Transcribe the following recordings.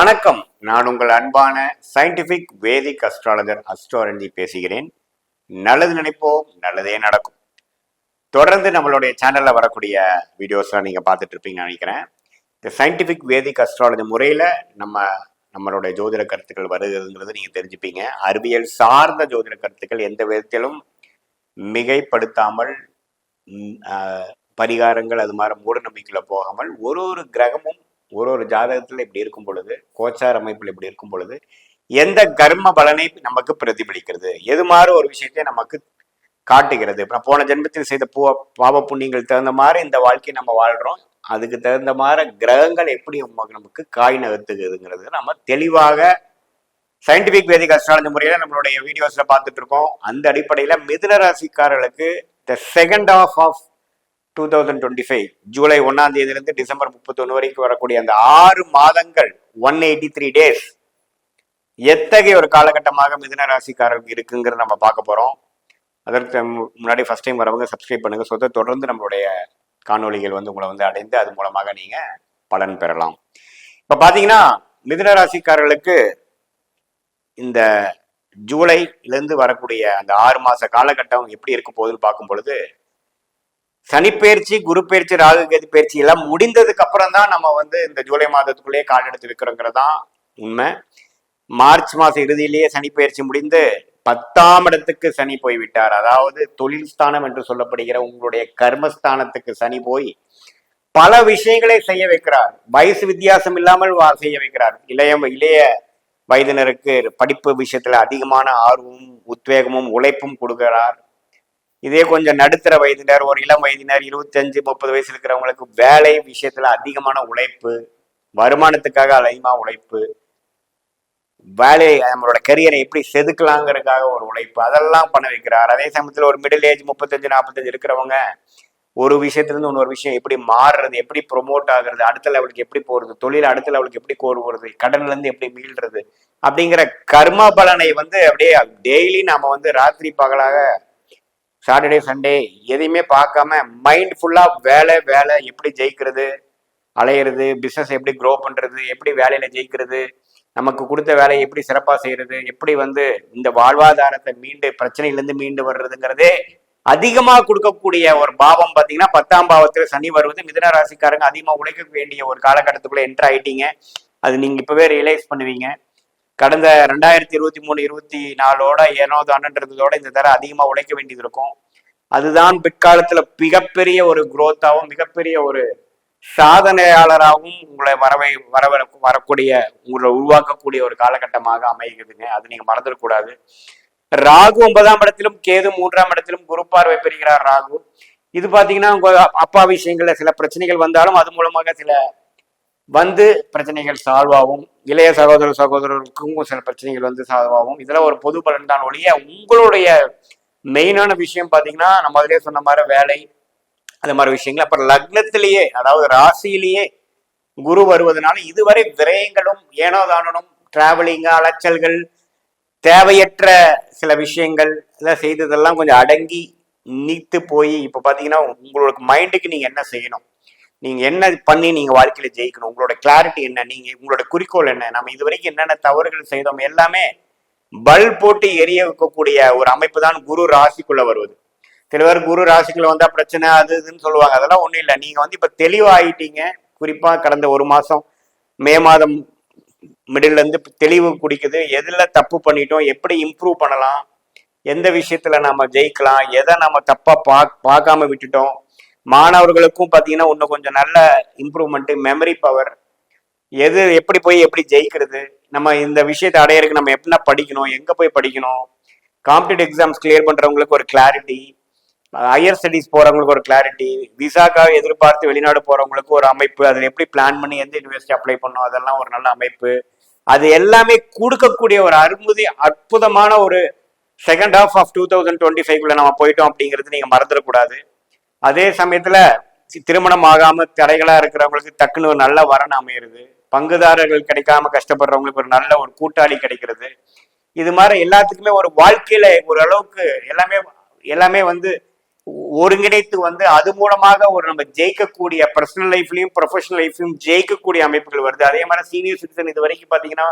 வணக்கம். நான் உங்கள் அன்பான சயின்டிபிக் வேதிக் அஸ்ட்ராலஜர் அஸ்ட்ரோரஞ்சி பேசுகிறேன். நல்லது நினைப்போம் நல்லதே நடக்கும். தொடர்ந்து நம்மளுடைய சேனல்ல வரக்கூடிய வீடியோஸ்லாம் நீங்க பார்த்துட்டு இருப்பீங்கன்னு நினைக்கிறேன். இந்த சயின்டிபிக் வேதிக் அஸ்ட்ராலஜி முறையில நம்ம நம்மளுடைய ஜோதிட கருத்துக்கள் வருகிறதுங்கிறது நீங்க தெரிஞ்சுப்பீங்க. அறிவியல் சார்ந்த ஜோதிட கருத்துக்கள் எந்த விதத்திலும் மிகைப்படுத்தாமல் ஆஹ், பரிகாரங்கள் அது மாதிரி மூட நம்பிக்கையில் போகாமல் ஒரு ஒரு கிரகமும் ஒரு ஒரு ஜாதகத்தில் இப்படி இருக்கும் பொழுது கோச்சார அமைப்பில் இப்படி இருக்கும் பொழுது எந்த கர்ம பலனை நமக்கு பிரதிபலிக்கிறது? எது மாதிரி ஒரு விஷயத்தை நமக்கு காட்டுகிறது? அப்புறம் போன ஜென்மத்தில் செய்த பூ பாவ புண்ணியங்கள் தகுந்த மாதிரி இந்த வாழ்க்கையை நம்ம வாழ்கிறோம் அதுக்கு தகுந்த மாதிரி கிரகங்கள் எப்படி நமக்கு நமக்கு காய் நகர்த்துகிறதுங்கிறது நம்ம தெளிவாக சயின்டிபிக் வேதிக் அஸ்ட்ராலஜி முறையில் நம்மளுடைய வீடியோஸில் பார்த்துட்டு இருக்கோம். அந்த அடிப்படையில் மிதுன ராசிக்காரர்களுக்கு the second half of two thousand twenty five July ஒன்னாம் தேதியிலிருந்து டிசம்பர் முப்பத்தொன்று வரைக்கும் வரக்கூடிய அந்த ஆறு மாதங்கள் ஒன் எயிட்டி த்ரீ டேஸ் எத்தகைய ஒரு காலகட்டமாக மிதன ராசிக்காரர்களுக்கு இருக்குங்கிறத நம்ம பார்க்க போறோம். அதற்கு முன்னாடி ஃபர்ஸ்ட் டைம் வரவங்க சப்ஸ்கிரைப் பண்ணுங்க. ஸோ தொடர்ந்து நம்மளுடைய காணொளிகள் வந்து உங்களை வந்து அடைந்து அது மூலமாக நீங்க பலன் பெறலாம். இப்ப பாத்தீங்கன்னா மிதன ராசிக்காரர்களுக்கு இந்த ஜூலைலேருந்து வரக்கூடிய அந்த ஆறு மாச காலகட்டம் எப்படி இருக்க போகுதுன்னு பார்க்கும் பொழுது சனிப்பெயர்ச்சி குரு பயிற்சி ராகு கேது பயிற்சி எல்லாம் முடிந்ததுக்கு அப்புறம் தான் நம்ம வந்து இந்த ஜூலை மாதத்துக்குள்ளேயே கால் எடுத்து வைக்கிறோங்கிறது தான் உண்மை. மார்ச் மாதம் இறுதியிலேயே சனிப்பயிற்சி முடிந்து பத்தாம் இடத்துக்கு சனி போய்விட்டார். அதாவது தொழில் ஸ்தானம் என்று சொல்லப்படுகிற உங்களுடைய கர்மஸ்தானத்துக்கு சனி போய் பல விஷயங்களை செய்ய வைக்கிறார். வயசு வித்தியாசம் இல்லாமல் செய்ய வைக்கிறார். இளைய இளைய வயதினருக்கு படிப்பு விஷயத்துல அதிகமான ஆர்வமும் உத்வேகமும் உழைப்பும் கொடுக்கிறார். இதே கொஞ்சம் நடுத்தர வயதினர் ஒரு இளம் வயதினர் இருபத்தஞ்சு முப்பது வயசு இருக்கிறவங்களுக்கு வேலை விஷயத்துல அதிகமான உழைப்பு வருமானத்துக்காக அதிகமா உழைப்பு வேலை நம்மளோட கரியரை எப்படி செதுக்கலாங்கிறதுக்காக ஒரு உழைப்பு அதெல்லாம் பண்ண வைக்கிறார். அதே சமயத்துல ஒரு மிடில் ஏஜ் முப்பத்தஞ்சு நாற்பத்தஞ்சு இருக்கிறவங்க ஒரு விஷயத்துல இருந்து இன்னொரு விஷயம் எப்படி மாறுறது எப்படி ப்ரொமோட் ஆகுறது அடுத்த லெவலுக்கு எப்படி போறது தொழில் அடுத்த லெவலுக்கு எப்படி கோருவது போறது கடன்ல இருந்து எப்படி மீள்றது அப்படிங்கிற கர்ம பலனை வந்து அப்படியே டெய்லி நாம வந்து ராத்திரி பகலாக சாட்டர்டே சண்டே எதையுமே பார்க்காம மைண்ட் ஃபுல்லாக வேலை வேலை எப்படி ஜெயிக்கிறது அலையிறது பிஸ்னஸ் எப்படி க்ரோ பண்ணுறது எப்படி வேலையில் ஜெயிக்கிறது நமக்கு கொடுத்த வேலையை எப்படி சிறப்பாக செய்கிறது எப்படி வந்து இந்த வாழ்வாதாரத்தை மீண்டு பிரச்சனையிலேருந்து மீண்டு வர்றதுங்கிறதே அதிகமாக கொடுக்கக்கூடிய ஒரு பாவம் பார்த்தீங்கன்னா பத்தாம் பாவத்தில் சனி வருவது மிதன ராசிக்காரங்க அதிகமாக உழைக்க வேண்டிய ஒரு காலகட்டத்துக்குள்ளே என்ட்ரு ஆயிட்டீங்க. அது நீங்கள் இப்போவே ரியலைஸ் பண்ணுவீங்க. கடந்த ரெண்டாயிரத்தி இருபத்தி மூணு இருபத்தி நாலோட ஏனோது ஆண்டுன்றதோட இந்த தர அதிகமா உழைக்க வேண்டியது இருக்கும். அதுதான் பிற்காலத்துல மிகப்பெரிய ஒரு குரோத்தாகவும் மிகப்பெரிய ஒரு சாதனையாளராகவும் உங்களை வரவை வர வரக்கூடிய உங்களை உருவாக்கக்கூடிய ஒரு காலகட்டமாக அமைகிறதுங்க. அது நீங்க மறந்துடக்கூடாது ராகு ஒன்பதாம் இடத்திலும் கேது மூன்றாம் இடத்திலும் குரு பார்வை பெறுகிறார் ராகு. இது பாத்தீங்கன்னா உங்க அப்பா விஷயங்கள்ல சில பிரச்சனைகள் வந்தாலும் அது மூலமாக சில வந்து பிரச்சனைகள் சால்வ் ஆகும். இளைய சகோதர சகோதரருக்கும் சில பிரச்சனைகள் வந்து சால்வ் ஆகும். இதுல ஒரு பொது பலன் தான் ஒழிய உங்களுடைய மெயினான விஷயம் பாத்தீங்கன்னா நம்ம அதிலே சொன்ன மாதிரி வேலை அது மாதிரி விஷயங்கள். அப்புறம் லக்னத்திலேயே அதாவது ராசியிலேயே குரு வருவதனால இதுவரை விரயங்களும் ஏனோ தானனும் டிராவலிங் அலைச்சல்கள் தேவையற்ற சில விஷயங்கள் இதெல்லாம் செய்ததெல்லாம் கொஞ்சம் அடங்கி நீத்து போய் இப்போ பார்த்தீங்கன்னா உங்களுக்கு மைண்டுக்கு நீங்கள் என்ன செய்யணும்? நீங்கள் என்ன பண்ணி நீங்கள் வாழ்க்கையில் ஜெயிக்கணும்? உங்களோட கிளாரிட்டி என்ன? நீங்கள் உங்களோட குறிக்கோள் என்ன? நம்ம இது வரைக்கும் என்னென்ன தவறுகள் செய்தோம் எல்லாமே பல் போட்டு எரிய வைக்கக்கூடிய ஒரு அமைப்பு தான் குரு ராசிக்குள்ள வருவது. சில பேர் குரு ராசிக்குள்ள வந்தால் பிரச்சனை அது இதுன்னு சொல்லுவாங்க. அதெல்லாம் ஒன்றும் இல்லை. நீங்கள் வந்து இப்போ தெளிவாகிட்டீங்க குறிப்பாக கடந்த ஒரு மாதம் மே மாதம் மிடில்லேருந்து தெளிவு குடிக்குது. எதில் தப்பு பண்ணிட்டோம்? எப்படி இம்ப்ரூவ் பண்ணலாம்? எந்த விஷயத்தில் நம்ம ஜெயிக்கலாம்? எதை நம்ம தப்பாக பா பார்க்காம விட்டுட்டோம்? மாணவர்களுக்கும் பார்த்தீங்கன்னா இன்னும் கொஞ்சம் நல்ல இம்ப்ரூவ்மெண்ட் மெமரி பவர் எது எப்படி போய் எப்படி ஜெயிக்கிறது? நம்ம இந்த விஷயத்தை அடையறதுக்கு நம்ம எப்படின்னா படிக்கணும் எங்க போய் படிக்கணும்? காம்படிட்டிவ் எக்ஸாம்ஸ் கிளியர் பண்றவங்களுக்கு ஒரு கிளாரிட்டி ஹையர் ஸ்டடீஸ் போறவங்களுக்கு ஒரு கிளாரிட்டி விசாக்காக எதிர்பார்த்து வெளிநாடு போறவங்களுக்கு ஒரு அமைப்பு. அதில் எப்படி பிளான் பண்ணி எந்த யூனிவர்சிட்டி அப்ளை பண்ணணும்? அதெல்லாம் ஒரு நல்ல அமைப்பு. அது எல்லாமே கொடுக்கக்கூடிய ஒரு அற்புதி அற்புதமான ஒரு second half of two thousand twenty ஃபைவ்ல நம்ம போயிட்டோம் அப்படிங்கிறது நீங்க மறந்துடக்கூடாது. அதே சமயத்துல சி- திருமணம் ஆகாம தடைகளா இருக்கிறவங்களுக்கு டக்குன்னு ஒரு நல்ல வரன் அமையிறது. பங்குதாரர்கள் கிடைக்காம கஷ்டப்படுறவங்களுக்கு ஒரு நல்ல ஒரு கூட்டாளி கிடைக்கிறது. இது மாதிரி எல்லாத்துக்குமே ஒரு வாழ்க்கையில ஒரு அளவுக்கு எல்லாமே எல்லாமே வந்து ஒருங்கிணைத்து வந்து அது மூலமாக ஒரு நம்ம ஜெயிக்கக்கூடிய பர்சனல் லைஃப்லயும் ப்ரொஃபஷனல் லைஃப்லயும் ஜெயிக்கக்கூடிய அமைப்புகள் வருது. அதே மாதிரி சீனியர் சிட்டிசன் இது வரைக்கும் பாத்தீங்கன்னா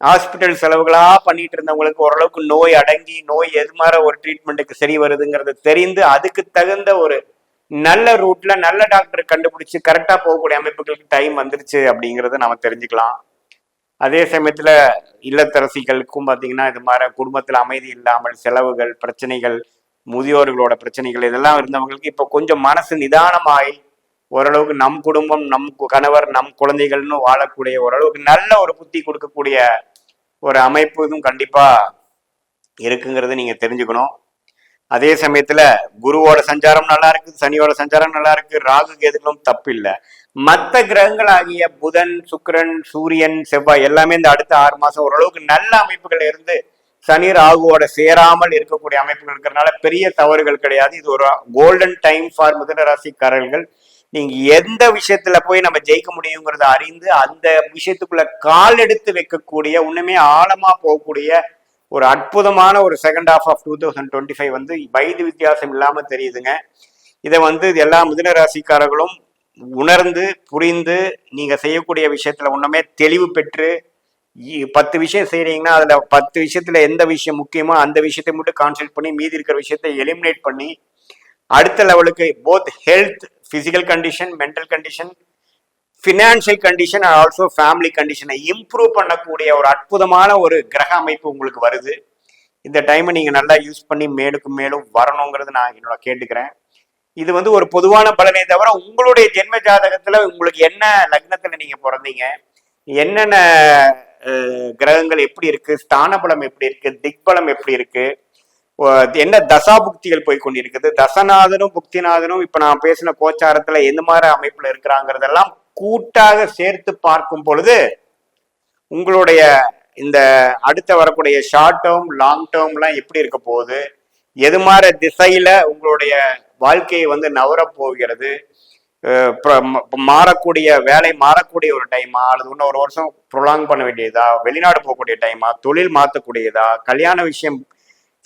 ஹாஸ்பிட்டல் செலவுகளா பண்ணிட்டு இருந்தவங்களுக்கு ஓரளவுக்கு நோய் அடங்கி நோய் எது மாதிரி ஒரு ட்ரீட்மெண்ட்டுக்கு சரி வருதுங்கிறது தெரிந்து அதுக்கு தகுந்த ஒரு நல்ல ரூட்ல நல்ல டாக்டர் கண்டுபிடிச்சு கரெக்டா போகக்கூடிய அமைப்புகளுக்கு டைம் வந்துருச்சு அப்படிங்கறத நம்ம தெரிஞ்சுக்கலாம். அதே சமயத்துல இல்லத்தரசிகளுக்கும் பாத்தீங்கன்னா இது மாதிரி குடும்பத்துல அமைதி இல்லாமல் செலவுகள் பிரச்சனைகள் முதியோர்களோட பிரச்சனைகள் இதெல்லாம் இருந்தவங்களுக்கு இப்போ கொஞ்சம் மனசு நிதானமாயி ஓரளவுக்கு நம் குடும்பம் நம் கு- கணவர் நம் குழந்தைகள்னு வாழக்கூடிய ஓரளவுக்கு நல்ல ஒரு புத்தி கொடுக்கக்கூடிய ஒரு அமைப்பு இதுவும் கண்டிப்பா இருக்குங்கிறத நீங்க தெரிஞ்சுக்கணும். அதே சமயத்துல குருவோட சஞ்சாரம் நல்லா இருக்கு சனியோட சஞ்சாரம் நல்லா இருக்கு ராகு கேதுகளும் தப்பு இல்லை மற்ற கிரகங்கள் ஆகிய புதன் சுக்கரன் சூரியன் செவ்வாய் எல்லாமே இந்த அடுத்த ஆறு மாசம் ஓரளவுக்கு நல்ல அமைப்புகள் இருந்து சனி ராகுவோட சேராமல் இருக்கக்கூடிய அமைப்புகள் இருக்கிறதுனால பெரிய தவறுகள் கிடையாது. இது ஒரு கோல்டன் டைம் ஃபார் மிதன ராசிக்காரர்கள். நீங்க எந்த விஷயத்துல போய் நம்ம ஜெயிக்க முடியுங்கிறத அறிந்து அந்த விஷயத்துக்குள்ள கால் எடுத்து வைக்கக்கூடிய உண்மையே ஆழமா போகக்கூடிய ஒரு அற்புதமான ஒரு second half of two thousand twenty five வந்து வயது வித்தியாசம் இல்லாமல் தெரியுதுங்க. இதை வந்து எல்லா மிதுன ராசிக்காரர்களும் உணர்ந்து புரிந்து நீங்கள் செய்யக்கூடிய விஷயத்தில் ஒன்றுமே தெளிவு பெற்று பத்து விஷயம் செய்கிறீங்கன்னா அதில் பத்து விஷயத்தில் எந்த விஷயம் முக்கியமோ அந்த விஷயத்தை மட்டும் கான்சென்ட்ரேட் பண்ணி மீதி இருக்கிற விஷயத்தை எலிமினேட் பண்ணி அடுத்த லெவலுக்கு both health physical condition mental condition financial condition and also family கண்டிஷனை இம்ப்ரூவ் பண்ணக்கூடிய ஒரு அற்புதமான ஒரு கிரக அமைப்பு உங்களுக்கு வருது. இந்த டைமை நீங்கள் நல்லா யூஸ் பண்ணி மேலுக்கு மேலும் வரணுங்கிறது நான் என்னோட கேட்டுக்கிறேன். இது வந்து ஒரு பொதுவான பலனே தவிர உங்களுடைய ஜென்ம ஜாதகத்தில் உங்களுக்கு என்ன லக்னத்தில் நீங்கள் பிறந்தீங்க? என்னென்ன கிரகங்கள் எப்படி இருக்கு? ஸ்தான பலம் எப்படி இருக்கு? திக்பலம் எப்படி இருக்கு? என்ன தசா புக்திகள் போய் கொண்டிருக்குது? தசநாதனும் புக்திநாதனும் இப்போ நான் பேசின கோச்சாரத்தில் எந்த மாதிரி அமைப்பில் இருக்கிறாங்கிறதெல்லாம் கூட்டாக சேர்த்து பார்க்கும் பொழுது உங்களுடைய இந்த அடுத்த வரக்கூடிய ஷார்ட் டேர்ம் லாங் டேர்ம்லாம் எப்படி இருக்க போகுது? எது மாதிரி திசையில உங்களுடைய வாழ்க்கையை வந்து நவரப்போகிறது மாறக்கூடிய வேலை மாறக்கூடிய ஒரு டைமா அல்லது இன்னும் ஒரு வருஷம் ப்ரொலாங் பண்ண வேண்டியதா? வெளிநாடு போகக்கூடிய டைமா தொழில் மாற்றக்கூடியதா? கல்யாண விஷயம்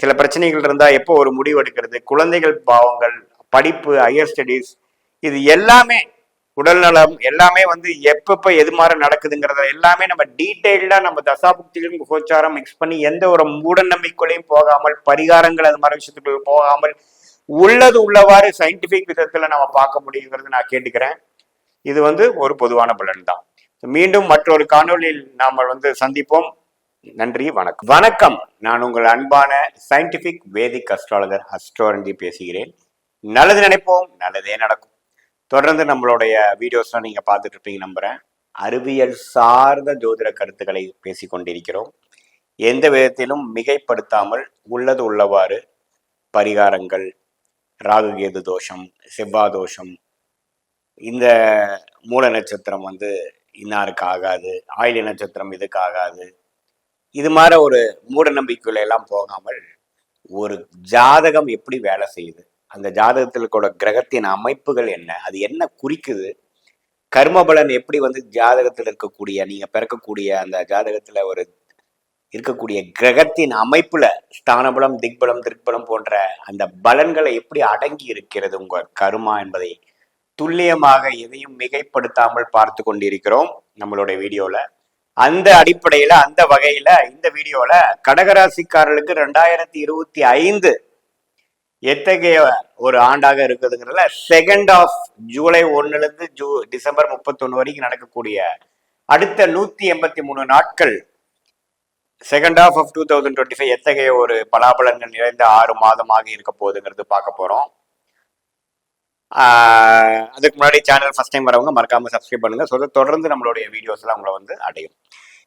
சில பிரச்சனைகள் இருந்தால் எப்போ ஒரு முடிவு எடுக்கிறது? குழந்தைகள் பாவங்கள் படிப்பு ஹையர் ஸ்டடீஸ் இது எல்லாமே உடல் நலம் எல்லாமே வந்து எப்பப்ப எது மாதிரி நடக்குதுங்கிறத எல்லாமே நம்ம டீட்டெயில்டா நம்ம தசாபுக்தியிலும் கோச்சாரம் மிக்ஸ் பண்ணி எந்த ஒரு மூடநம்பிக்கைகளையும் போகாமல் பரிகாரங்கள் அது மாதிரி விஷயத்துக்கு போகாமல் உள்ளது உள்ளவாறு சயின்டிபிக் விதத்துல நம்ம பார்க்க முடியுங்கிறது நான் கேட்டுக்கிறேன். இது வந்து ஒரு பொதுவான பலன் தான். மீண்டும் மற்றொரு காணொளியில் நாம வந்து சந்திப்போம். நன்றி வணக்கம். வணக்கம். நான் உங்கள் அன்பான சயின்டிபிக் வேதிக் அஸ்ட்ராலஜர் அஸ்ட்ரோரஞ்சி பேசுகிறேன். நல்லது நினைப்போம் நல்லதே நடக்கும். தொடர்ந்து நம்மளுடைய வீடியோஸ்லாம் நீங்கள் பார்த்துட்டு இருப்பீங்க நம்புகிறேன் அறிவியல் சார்ந்த ஜோதிட கருத்துக்களை பேசி கொண்டிருக்கிறோம் எந்த விதத்திலும் மிகைப்படுத்தாமல் உள்ளது உள்ளவாறு பரிகாரங்கள் ராகுகேது தோஷம் செவ்வா தோஷம் இந்த மூல நட்சத்திரம் வந்து இன்னாருக்கு ஆகாது ஆயில நட்சத்திரம் இதுக்கு ஆகாது. இது மாதிரி ஒரு மூட நம்பிக்கையில எல்லாம் போகாமல் ஒரு ஜாதகம் எப்படி வேலை செய்யுது? அந்த ஜாதகத்தில் கூட கிரகத்தின் அமைப்புகள் என்ன? அது என்ன குறிக்குது? கர்மபலன் எப்படி வந்து ஜாதகத்தில் இருக்கக்கூடிய நீங்க பிறக்கக்கூடிய அந்த ஜாதகத்துல ஒரு இருக்கக்கூடிய கிரகத்தின் அமைப்புல ஸ்தானபலம் திக்பலம் திருப்பலம் போன்ற அந்த பலன்களை எப்படி அடங்கி இருக்கிறது உங்க கருமா என்பதை துல்லியமாக எதையும் மிகைப்படுத்தாமல் பார்த்து கொண்டிருக்கிறோம் நம்மளுடைய வீடியோல. அந்த அடிப்படையில அந்த வகையில இந்த வீடியோல கடகராசிக்காரர்களுக்கு ரெண்டாயிரத்தி இருபத்தி ஐந்து எத்தகைய ஒரு ஆண்டாக இருக்குதுங்கிறதுல செகண்ட் ஆஃப் ஜூலை ஒண்ணுல இருந்து ஜூ டிசம்பர் முப்பத்தொன்னு வரைக்கும் நடக்கக்கூடிய அடுத்த நூத்தி எண்பத்தி மூணு நாட்கள் second half of two thousand twenty five எத்தகைய ஒரு பலாபலங்கள் நிறைந்த ஆறு மாதமாக இருக்க போகுதுங்கிறது பார்க்க போறோம். அதுக்கு முன்னாடி சேனல் ஃபர்ஸ்ட் டைம் வரவங்க மறக்காம சப்ஸ்கிரைப் பண்ணுங்க. ஸோ தொடர்ந்து நம்மளுடைய வீடியோஸ்லாம் உங்களை வந்து அடையும்.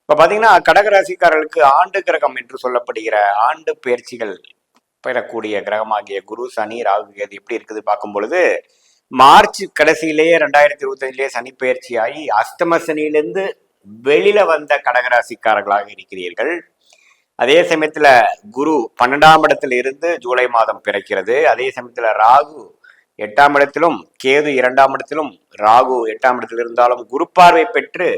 இப்போ பார்த்தீங்கன்னா கடகராசிக்காரர்களுக்கு ஆண்டு கிரகம் என்று சொல்லப்படுகிற ஆண்டு பயிற்சிகள் பெறக்கூடிய கிரகமாகிய குரு சனி ராகு கேது எப்படி இருக்குது பார்க்கும் பொழுது மார்ச் கடைசியிலேயே ரெண்டாயிரத்தி இருபத்தஞ்சிலேயே சனி பயிற்சி ஆகி அஷ்டம சனியிலிருந்து வெளியில வந்த கடகராசிக்காரர்களாக இருக்கிறீர்கள். அதே சமயத்துல குரு பன்னெண்டாம் இடத்துல இருந்து ஜூலை மாதம் பிறக்கிறது. அதே சமயத்துல ராகு எட்டாம் இடத்திலும் கேது இரண்டாம் இடத்திலும் ராகு எட்டாம் இடத்தில் இருந்தாலும் குரு பார்வை பெற்று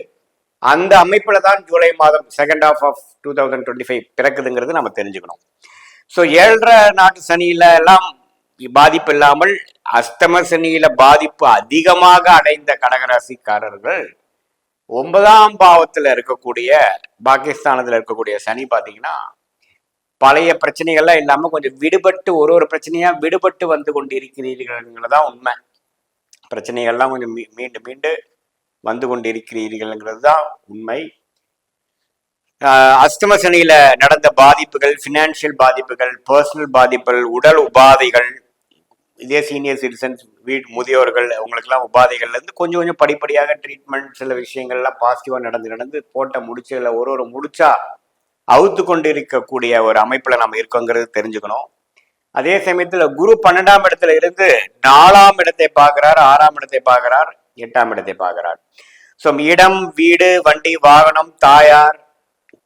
அந்த அமைப்புல தான் ஜூலை மாதம் second half of two thousand twenty five பிறக்குதுங்கிறது நம்ம தெரிஞ்சுக்கணும். ஸோ ஏழரை நாட்டு சனியில எல்லாம் பாதிப்பு இல்லாமல் அஸ்தம சனியில பாதிப்பு அதிகமாக அடைந்த கடகராசிக்காரர்கள் ஒன்பதாம் பாவத்தில் இருக்கக்கூடிய பாகிஸ்தானத்தில் இருக்கக்கூடிய சனி பார்த்தீங்கன்னா பழைய பிரச்சனைகள்லாம் இல்லாம கொஞ்சம் விடுபட்டு ஒரு ஒரு பிரச்சனையா விடுபட்டு வந்து கொண்டு இருக்கிறீர்கள்ங்கிறதான் உண்மை. பிரச்சனைகள்லாம் கொஞ்சம் மீ- மீண்டு மீண்டு வந்து கொண்டு இருக்கிறீர்கள்ங்கிறது தான் உண்மை. அஸ்தம அஷ்டம சனியில நடந்த பாதிப்புகள் ஃபினான்ஷியல் பாதிப்புகள் பர்சனல் பாதிப்புகள் உடல் உபாதைகள் இதே சீனியர் சிட்டிசன்ஸ் வீட் முதியோர்கள் அவங்களுக்கெல்லாம் உபாதைகள்ல இருந்து கொஞ்சம் கொஞ்சம் படிப்படியாக ட்ரீட்மெண்ட் சில விஷயங்கள்லாம் பாசிட்டிவா நடந்து நடந்து போட்ட முடிச்சுகளை ஒரு ஒரு முடிச்சா அவுத்து கொண்டு இருக்கக்கூடிய ஒரு அமைப்புல நம்ம இருக்கோங்கிறது தெரிஞ்சுக்கணும். அதே சமயத்துல குரு பன்னெண்டாம் இடத்துல இருந்து நாலாம் இடத்தை பார்க்கிறார் ஆறாம் இடத்தை பார்க்கிறார் எட்டாம் இடத்தை பார்க்கிறார். ஸோ இடம் வீடு வண்டி வாகனம் தாயார்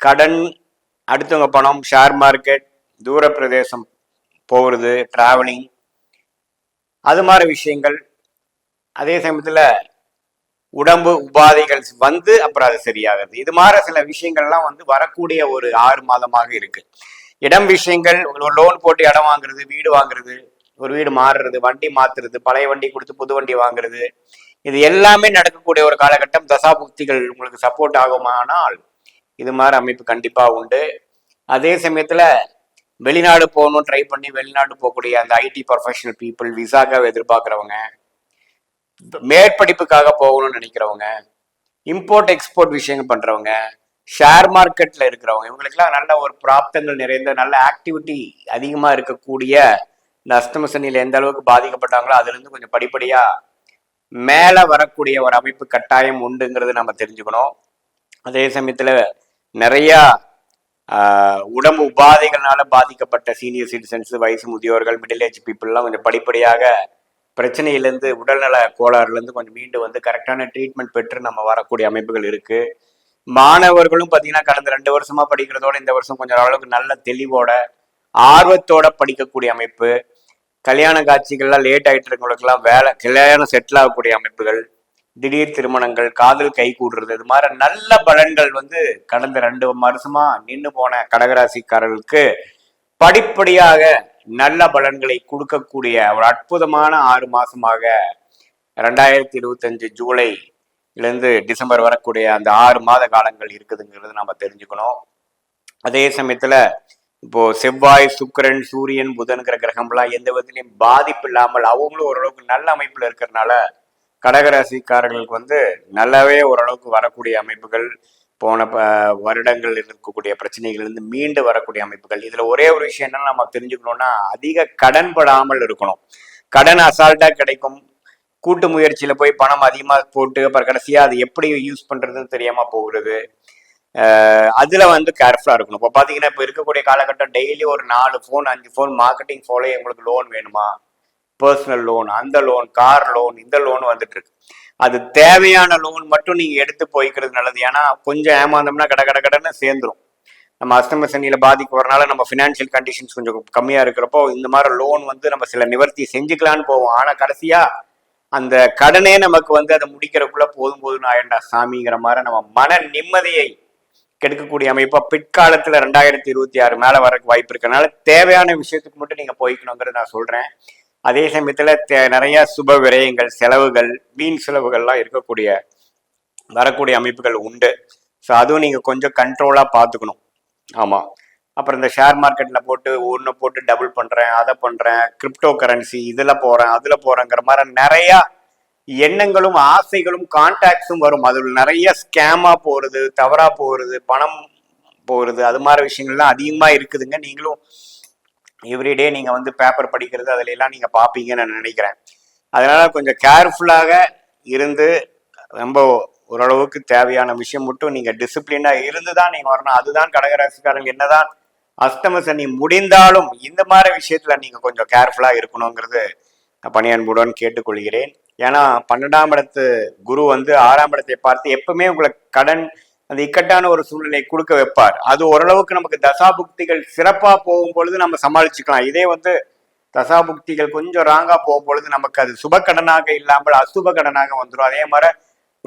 கடன் அடுத்தவங்க பணம் ஷேர் மார்க்கெட் தூர பிரதேசம் போகிறது ட்ராவலிங் அது மாதிரி விஷயங்கள். அதே சமயத்தில் உடம்பு உபாதைகள் வந்து அப்புறம் அது சரியாகிறது இது மாதிரி சில விஷயங்கள்லாம் வந்து வரக்கூடிய ஒரு ஆறு மாதமாக இருக்கு. இடம் விஷயங்கள் ஒரு லோன் போட்டு இடம் வாங்குறது வீடு வாங்குறது ஒரு வீடு மாறுறது வண்டி மாத்துறது பழைய வண்டி கொடுத்து புது வண்டி வாங்குறது. இது எல்லாமே நடக்கக்கூடிய ஒரு காலகட்டம். தசாபுக்திகள் உங்களுக்கு சப்போர்ட் ஆகுமானால் இது மாதிரி அமைப்பு கண்டிப்பா உண்டு. அதே சமயத்துல வெளிநாடு போகணும் ட்ரை பண்ணி வெளிநாடு போகக்கூடிய அந்த ஐடி ப்ரொஃபஷனல் பீப்புள் விசாக்காக எதிர்பார்க்குறவங்க மேற்படிப்புக்காக போகணும்னு நினைக்கிறவங்க இம்போர்ட் எக்ஸ்போர்ட் விஷயங்கள் பண்ணுறவங்க ஷேர் மார்க்கெட்டில் இருக்கிறவங்க இவங்களுக்கெல்லாம் நல்ல ஒரு பிராப்தங்கள் நிறைந்த நல்ல ஆக்டிவிட்டி அதிகமாக இருக்கக்கூடிய இந்த அஸ்தம சனியில் எந்த அளவுக்கு பாதிக்கப்பட்டாங்களோ அதுலேருந்து கொஞ்சம் படிப்படியாக மேலே வரக்கூடிய ஒரு அமைப்பு கட்டாயம் உண்டுங்கிறது நம்ம தெரிஞ்சுக்கணும். அதே சமயத்தில் நிறைய உடம்பு உபாதைகள்னால பாதிக்கப்பட்ட சீனியர் சிட்டிசன்ஸ் வயசு முதியோர்கள் மிடில் ஏஜ் பீப்புளெலாம் கொஞ்சம் படிப்படியாக பிரச்சனையிலேருந்து உடல்நல கோளாறுலேருந்து கொஞ்சம் மீண்டு வந்து கரெக்டான ட்ரீட்மெண்ட் பெற்று நம்ம வரக்கூடிய அமைப்புகள் இருக்குது மாணவர்களும் பார்த்தீங்கன்னா கடந்த ரெண்டு வருஷமாக படிக்கிறதோட இந்த வருஷம் கொஞ்சம் அளவுக்கு நல்ல தெளிவோட ஆர்வத்தோட படிக்கக்கூடிய அமைப்பு. கல்யாண காட்சிகள்லாம் லேட் ஆகிட்டு இருக்கவங்களுக்கெல்லாம் வேலை கல்யாணம் செட்டில் ஆகக்கூடிய அமைப்புகள். திடீர் திருமணங்கள் காதல் கை கூடுறது இது மாதிரி நல்ல பலன்கள் வந்து கடந்த ரெண்டு வருஷமா நின்று போன கடகராசிக்காரர்களுக்கு படிப்படியாக நல்ல பலன்களை கொடுக்கக்கூடிய ஒரு அற்புதமான ஆறு மாசமாக ரெண்டாயிரத்தி இருபத்தஞ்சு ஜூலைலேருந்து டிசம்பர் வரக்கூடிய அந்த ஆறு மாத காலங்கள் இருக்குதுங்கிறது நம்ம தெரிஞ்சுக்கணும். அதே சமயத்துல இப்போ செவ்வாய் சுக்கிரன் சூரியன் புதன்கிற கிரகம்லாம் எந்த விதத்திலையும் பாதிப்பு இல்லாமல் அவங்களும் ஓரளவுக்கு நல்ல அமைப்புல இருக்கிறதுனால கடகராசிக்காரர்களுக்கு வந்து நல்லாவே ஓரளவுக்கு வரக்கூடிய அமைப்புகள் போன ப வருடங்கள் இருக்கக்கூடிய பிரச்சனைகள்லேருந்து மீண்டு வரக்கூடிய அமைப்புகள். இதுல ஒரே ஒரு விஷயம் என்ன நம்ம தெரிஞ்சுக்கணும்னா அதிக கடன் படாமல் இருக்கணும். கடன் அசால்ட்டா கிடைக்கும். கூட்டு முயற்சியில போய் பணம் அதிகமா போட்டு அப்புறம் கடைசியா அது எப்படி யூஸ் பண்றதுன்னு தெரியாமல் போகிறது. அதில் வந்து கேர்ஃபுல்லா இருக்கணும். இப்போ பார்த்தீங்கன்னா இப்போ இருக்கக்கூடிய காலகட்டம் டெய்லி ஒரு நாலு ஃபோன் அஞ்சு ஃபோன் மார்க்கெட்டிங் ஃபோனே உங்களுக்கு லோன் வேணுமா? பர்சனல் லோன் அந்த லோன் கார் லோன் இந்த லோன் வந்துட்டு இருக்கு அது தேவையான லோன் மட்டும் நீங்க எடுத்து போய்க்கிறது நல்லது. ஏன்னா கொஞ்சம் ஏமாந்தோம்னா கட கட கடன்னு சேர்ந்துரும். நம்ம அஸ்தம சனியில பாதிக்கு வரனால நம்ம ஃபினான்ஷியல் கண்டிஷன்ஸ் கொஞ்சம் கம்மியா இருக்கிறப்போ இந்த மாதிரி லோன் வந்து நம்ம சில நிவர்த்தி செஞ்சுக்கலான்னு போவோம். ஆனா கடைசியா அந்த கடனே நமக்கு வந்து அதை முடிக்கிறக்குள்ள போதும் போதும்னு ஆயிண்டா சாமிங்கிற மாதிரி நம்ம மன நிம்மதியை கெடுக்கக்கூடிய அமைப்பா பிற்காலத்துல ரெண்டாயிரத்தி இருபத்தி ஆறு மேல வரக்கு வாய்ப்பு இருக்கனால தேவையான விஷயத்துக்கு மட்டும் நீங்க போய்க்கணுங்கிறத நான் சொல்றேன். அதே சமயத்தில் நிறைய சுப விரயங்கள் செலவுகள் வீண் செலவுகள்லாம் இருக்கக்கூடிய வரக்கூடிய அமைப்புகள் உண்டு. ஸோ அதுவும் நீங்கள் கொஞ்சம் கண்ட்ரோலாக பார்த்துக்கணும் ஆமாம் அப்புறம் இந்த ஷேர் மார்க்கெட்டில் போட்டு ஒன்று போட்டு டபுள் பண்ணுறேன் அதை பண்ணுறேன் கிரிப்டோ கரன்சி இதில் போகிறேன் அதில் போகிறேங்கிற மாதிரி நிறையா எண்ணங்களும் ஆசைகளும் கான்டாக்ட்ஸும் வரும். அதில் நிறைய ஸ்கேமாக போகிறது தவறாக போகிறது பணம் போகிறது அது மாதிரி விஷயங்கள்லாம் அதிகமாக இருக்குதுங்க. நீங்களும் எவ்ரிடே நீங்கள் வந்து பேப்பர் படிக்கிறது அதுல எல்லாம் நீங்கள் பார்ப்பீங்கன்னு நான் நினைக்கிறேன். அதனால் கொஞ்சம் கேர்ஃபுல்லாக இருந்து ரொம்ப ஓரளவுக்கு தேவையான விஷயம் மட்டும் நீங்கள் டிசிப்ளினாக இருந்து தான் நீங்கள் வரணும். அதுதான் கடகராசிக்காரங்க என்னதான் அஷ்டம சனி முடிந்தாலும் இந்த மாதிரி விஷயத்தில் நீங்கள் கொஞ்சம் கேர்ஃபுல்லாக இருக்கணுங்கிறது பணியன்புடன் கேட்டுக்கொள்கிறேன். ஏன்னா பன்னெண்டாம் இடத்து குரு வந்து ஆறாம் இடத்தை பார்த்து எப்பவுமே உங்களுக்கு கடன் அந்த இக்கட்டான ஒரு சூழ்நிலை கொடுக்க வைப்பார். அது ஓரளவுக்கு நமக்கு தசாபுக்திகள் சிறப்பா போகும் பொழுது நம்ம சமாளிச்சுக்கலாம். இதே வந்து தசாபுக்திகள் கொஞ்சம் ராங்கா போகும் பொழுது நமக்கு அது சுப கடனாக இல்லாமல் அசுப கடனாக வந்துடும் அதே மாதிரி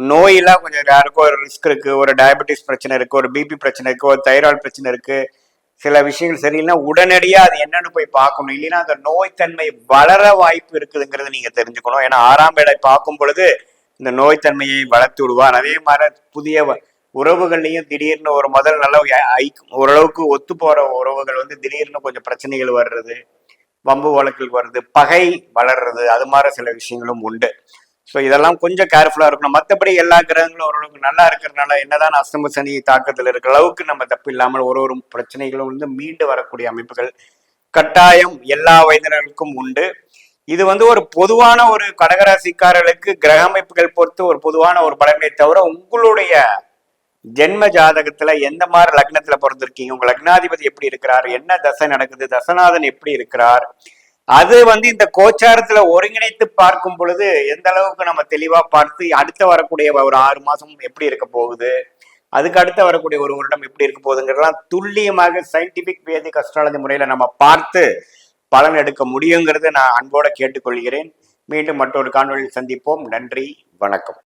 நோயெல்லாம் கொஞ்சம் யாருக்கும் ஒரு ரிஸ்க் இருக்கு ஒரு டயபெட்டிஸ் பிரச்சனை இருக்கு ஒரு பிபி பிரச்சனை இருக்கு ஒரு தைராய்டு பிரச்சனை இருக்கு. சில விஷயங்கள் சரியில்லைன்னா உடனடியாக அது என்னன்னு போய் பார்க்கணும். இல்லைன்னா அந்த நோய்த்தன்மை வளர வாய்ப்பு இருக்குதுங்கிறது நீங்க தெரிஞ்சுக்கணும். ஏன்னா ஆறாம் வேலை பார்க்கும் பொழுது இந்த நோய்த்தன்மையை வளர்த்து விடுவார். அதே மாதிரி புதிய வ- உறவுகள்லையும் திடீர்னு ஒரு முதல் நல்ல ஐ- ஓரளவுக்கு ஒத்து போற உறவுகள் வந்து திடீர்னு கொஞ்சம் பிரச்சனைகள் வர்றது வம்பு வழக்கில் வருது பகை வளர்றது அது மாதிரி சில விஷயங்களும் உண்டு. ஸோ இதெல்லாம் கொஞ்சம் கேர்ஃபுல்லாக இருக்கணும். மற்றபடி எல்லா கிரகங்களும் ஓரளவுக்கு நல்லா இருக்கிறதுனால என்னதான் அஸ்தம சனி தாக்கத்தில் இருக்கிற அளவுக்கு நம்ம தப்பு இல்லாமல் ஒரு ஒரு பிரச்சனைகளும் வந்து மீண்டு வரக்கூடிய அமைப்புகள் கட்டாயம் எல்லா வயதினருக்கும் உண்டு. இது வந்து ஒரு பொதுவான ஒரு கடகராசிக்காரர்களுக்கு கிரக அமைப்புகள் பொறுத்து ஒரு பொதுவான ஒரு பலன்களை தவிர உங்களுடைய ஜென்ம ஜாதகத்துல எந்த மாதிரி லக்னத்துல பிறந்திருக்கீங்க? உங்க லக்னாதிபதி எப்படி இருக்கிறார்? என்ன தசை நடக்குது? தசநாதன் எப்படி இருக்கிறார்? அது வந்து இந்த கோச்சாரத்துல ஒருங்கிணைத்து பார்க்கும் பொழுது எந்த அளவுக்கு நம்ம தெளிவா பார்த்து அடுத்து வரக்கூடிய ஒரு ஆறு மாசம் எப்படி இருக்க போகுது? அதுக்கு அடுத்து வரக்கூடிய ஒரு வருடம் எப்படி இருக்க போகுதுங்கிறதெல்லாம் துல்லியமாக சயின்டிபிக் வேதிக் அஸ்ட்ராலஜி முறையில நம்ம பார்த்து பலன் எடுக்க முடியுங்கிறத நான் அன்போட கேட்டுக்கொள்கிறேன். மீண்டும் மற்றொரு காணொலியில் சந்திப்போம். நன்றி. வணக்கம்.